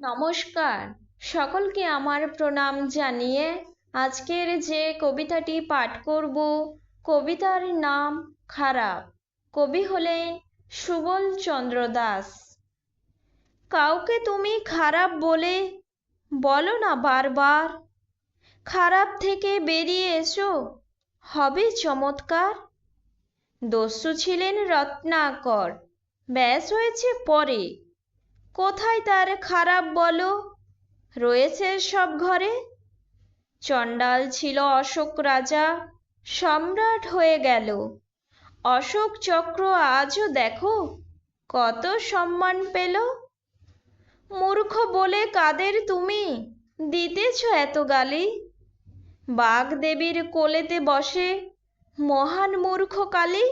নমস্কার। সকলকে আমার প্রণাম জানিয়ে আজকের যে কবিতাটি পাঠ করব, কবিতার নাম খারাপ। কবি হলেন সুবল চন্দ্র দাস। কাউকে তুমি খারাপ বলে বলো না বারবার। খারাপ থেকে বেরিয়ে এসো, হবে চমৎকার। দস্যু ছিলেন রত্নাকর, ব্যাস হয়েছে পরে। কোথায় তার খারাপ বলো? রয়েছে সব ঘরে? চণ্ডাল ছিল অশোক রাজা, সম্রাট হয়ে গেল। অশোক চক্র আজও দেখো? কত সম্মান পেল? মূর্খ বলে কাদের তুমি? দিতেছ এত গালি? বাগদেবীর কোলেতে বসে মহান মূর্খ কালী?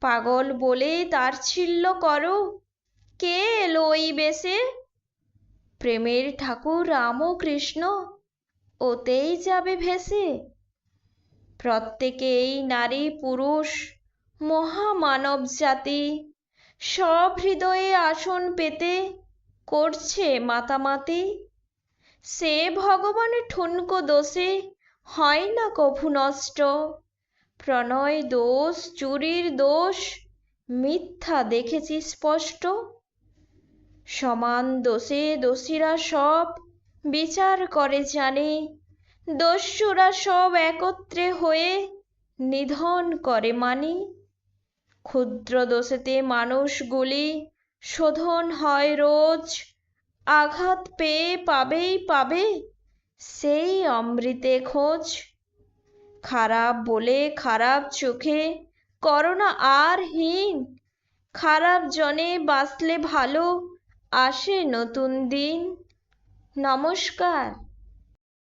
পাগল বলে তার ছিল্ল করো। কে বেশে প্রেমের ঠাকুর রামকৃষ্ণ ওতেই যাবে ভেসে। প্রত্যেকেই নারী, পুরুষ, মহামানব জাতি সব হৃদয়ে আসন পেতে করছে মাতামাতি। সে ভগবান ঠুনকো দোষে হয় না কভু নষ্ট। প্রণয় দোষ, চুরির দোষ, মিথ্যা দেখেছি স্পষ্ট। সমান দোষে দোষীরা সব বিচার করে জানে। দস্যুরা সব একত্রে হয়ে নিধন করে মানি। ক্ষুদ্র দোষেতে মানুষগুলি শোধন হয় রোজ। আঘাত পেয়ে পাবেই পাবে, সেই অমৃতে খোঁজ। খারাপ বলে খারাপ চোখে করোনা আর হীন। খারাপ জনে বাঁচলে ভালো আসে নতুন দিন। নমস্কার।